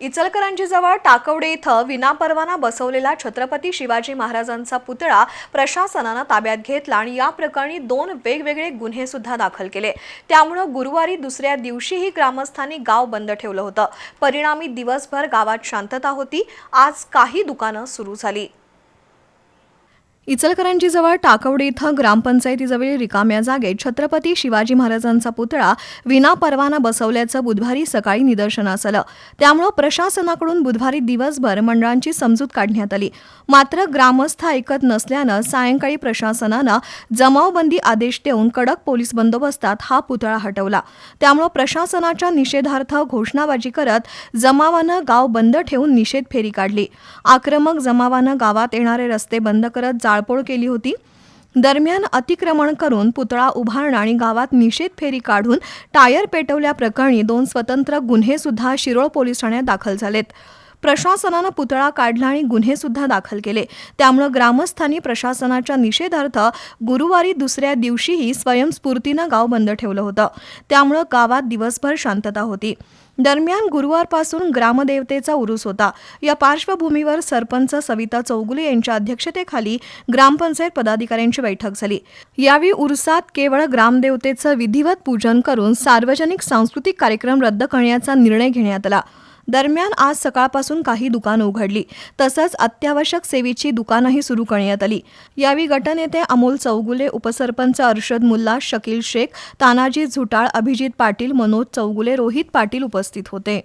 इचलकरंजीजवळ टाकवडे इथं विनापरवाना बसवलेला छत्रपती शिवाजी महाराजांचा पुतळा प्रशासनानं ताब्यात घेतला आणि या प्रकरणी दोन वेगवेगळे गुन्हे सुद्धा दाखल केले. त्यामुळं गुरुवारी दुसऱ्या दिवशीही ग्रामस्थांनी गाव बंद ठेवलं होतं. परिणामी दिवसभर गावात शांतता होती. आज काही दुकानं सुरू झाली. इचलकरंजीजवळ टाकवडे इथं ग्रामपंचायतीजवळ रिकाम्या जागेत छत्रपती शिवाजी महाराजांचा पुतळा विनापरवाना बसवल्याचं बुधवारी सकाळी निदर्शनास आलं. त्यामुळं प्रशासनाकडून बुधवारी दिवसभर मंडळांची समजूत काढण्यात आली. मात्र ग्रामस्थ ऐकत नसल्यानं सायंकाळी प्रशासनानं जमावबंदी आदेश देऊन कडक पोलीस बंदोबस्तात हा पुतळा हटवला. त्यामुळं प्रशासनाच्या निषेधार्थ घोषणाबाजी करत जमावानं गाव बंद ठेवून निषेध फेरी काढली. आक्रमक जमावानं गावात येणारे रस्ते बंद करत जाळपोळ केली होती. दरम्यान अतिक्रमण करून पुतळा उभारणं आणि गावात निषेध फेरी काढून टायर पेटवल्याप्रकरणी दोन स्वतंत्र गुन्हे सुद्धा शिरोळ पोलीस ठाण्यात दाखल झालेत. प्रशासनानं पुतळा काढला आणि गुन्हे सुद्धा दाखल केले. त्यामुळं ग्रामस्थांनी प्रशासनाच्या निषेधार्थ गुरुवारी दुसऱ्या दिवशीही स्वयंस्फूर्तीनं गाव बंद ठेवलं होतं. त्यामुळं गावात दिवसभर शांतता होती. दरम्यान गुरुवारपासून ग्रामदेवतेचा उरूस होता. या पार्श्वभूमीवर सरपंच सविता चौगुले यांच्या अध्यक्षतेखाली ग्रामपंचायत पदाधिकाऱ्यांची बैठक झाली. यावेळी उरुसात केवळ ग्रामदेवतेचं विधिवत पूजन करून सार्वजनिक सांस्कृतिक कार्यक्रम रद्द करण्याचा निर्णय घेण्यात आला. दरम्यान आज सकाळपासून काही दुकानं उघडली. तसंच अत्यावश्यक सेवेची दुकानंही सुरू करण्यात आली. यावेळी गटनेते अमोल चौगुले उपसरपंच अर्षद मुल्ला शकील शेख तानाजी झुटाळ अभिजित पाटील मनोज चौगुले रोहित पाटील उपस्थित होते.